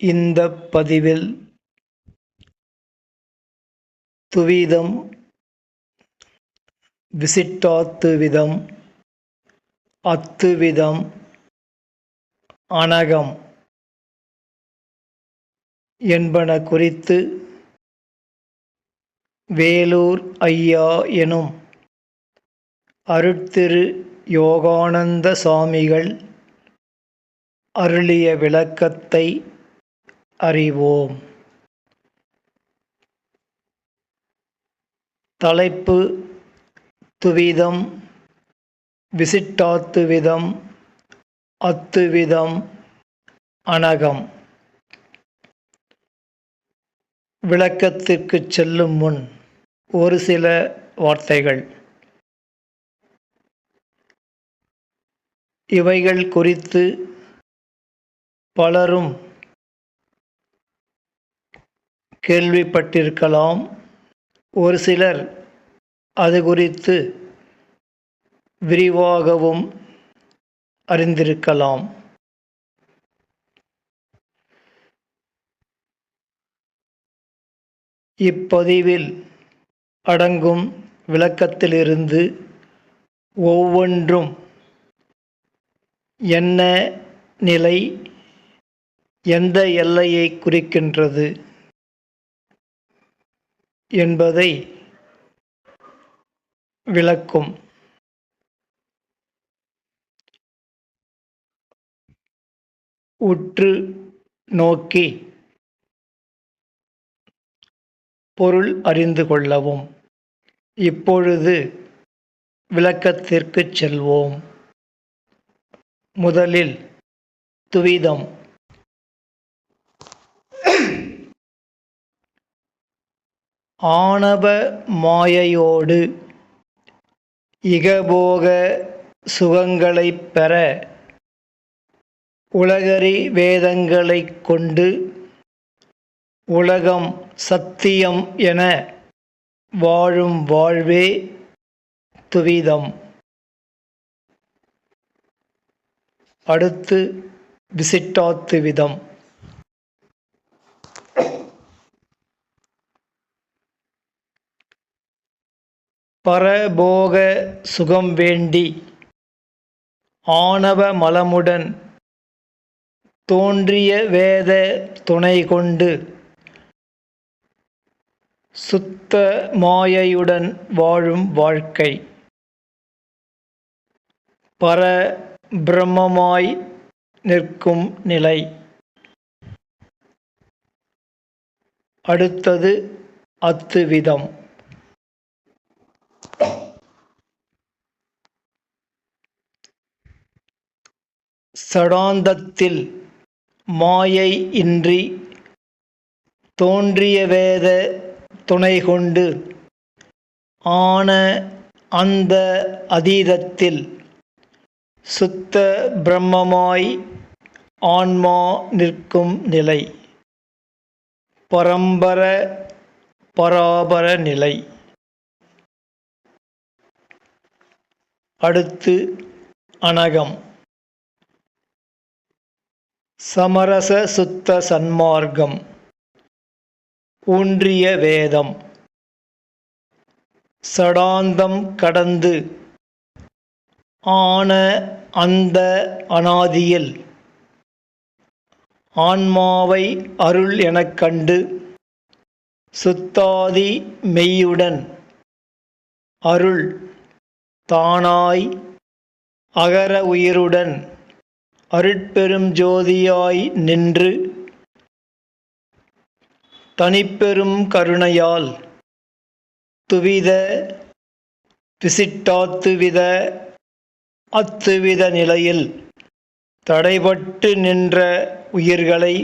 இந்த பதிவில் துவிதம் விசிட்டாத்துவிதம் அத்துவிதம் அனகம் என்பன குறித்து வேலூர் ஐயா எனும் அருட்திரு யோகானந்த சாமிகள் அருளிய விளக்கத்தை அறிவோம். தலைப்பு துவிதம் விசிட்டாத்துவிதம் அத்துவிதம் அனகம். விளக்கத்திற்கு செல்லும் முன் ஒரு சில வார்த்தைகள். இவைகள் குறித்து பலரும் கேள்விப்பட்டிருக்கலாம். ஒரு சிலர் அது குறித்து விரிவாகவும் அறிந்திருக்கலாம். இப்பதிவில் அடங்கும் விளக்கத்திலிருந்து ஒவ்வொன்றும் என்ன நிலை எந்த எல்லையை குறிக்கின்றது? என்பதை விளக்கும். உற்று நோக்கி பொருள் அறிந்து கொள்ளவும். இப்பொழுது விளக்கத்திற்கு செல்வோம். முதலில் துவிதம். ஆணவ மாயையோடு இகபோக சுகங்களைப் பெற உலகறி வேதங்களைக் கொண்டு உலகம் சத்தியம் என வாழும் வாழ்வே துவிதம். அடுத்து விசிட்டாத்துவிதம் பரபோக சுகம் வேண்டி ஆணவ மலமுடன் தோன்றிய வேத துணை கொண்டு சுத்த மாயையுடன் வாழும் வாழ்க்கை. பர பிரம்மமாய் நிற்கும் நிலை. அடுத்தது அத்துவிதம். சடாந்தத்தில் மாயை இன்றி தோன்றிய வேத துணை கொண்டு ஆன அந்த அதீதத்தில் சுத்த பிரம்மமாய் ஆன்மா நிற்கும் நிலை. பரம்பர பராபர நிலை. அடுத்து அனகம். சமரச சுத்த சன்மார்க்கம். ஊன்றிய வேதம். சடாந்தம் கடந்து. ஆன அந்த அனாதியில். ஆன்மாவை அருள் எனக் கண்டு சுத்தாதி மெய்யுடன் அருள் தானாய் அகர உயிருடன் அருட்பெரும் ஜோதியாய் நின்று தனிப்பெரும் கருணையால் துவித விசிட்டாத்துவித அத்துவித நிலையில் தடைபட்டு நின்ற உயிர்களை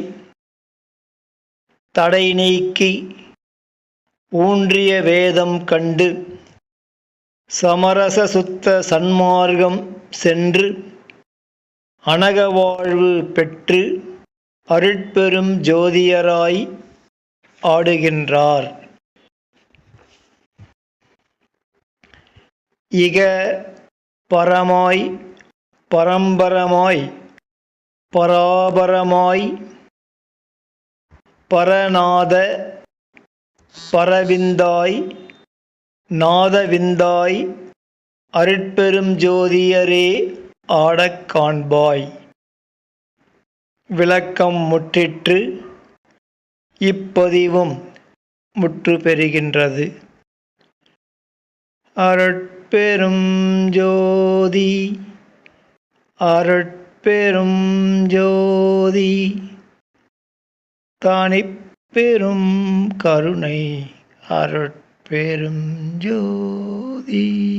தடை நீக்கி ஊன்றிய வேதம் கண்டு சமரச சுத்த சன்மார்க்கம் சென்று அனக வாழ்வு பெற்று அருட்பெரும் ஜோதியராய் ஆடுகின்றார். இக பரமாய் பரம்பரமாய் பராபரமாய் பரநாத பரவிந்தாய் நாதவிந்தாய் அருட்பெரும் ஜோதியரே ஆடக் காண்பாய். விளக்கம் முற்றிற்று இப்பதிவும் முற்று பெறுகின்றது. அருட்பெரும் ஜோதி அருட்பெரும் ஜோதி தானிப்பெரும் கருணை அருட்பெரும் ஜோதி.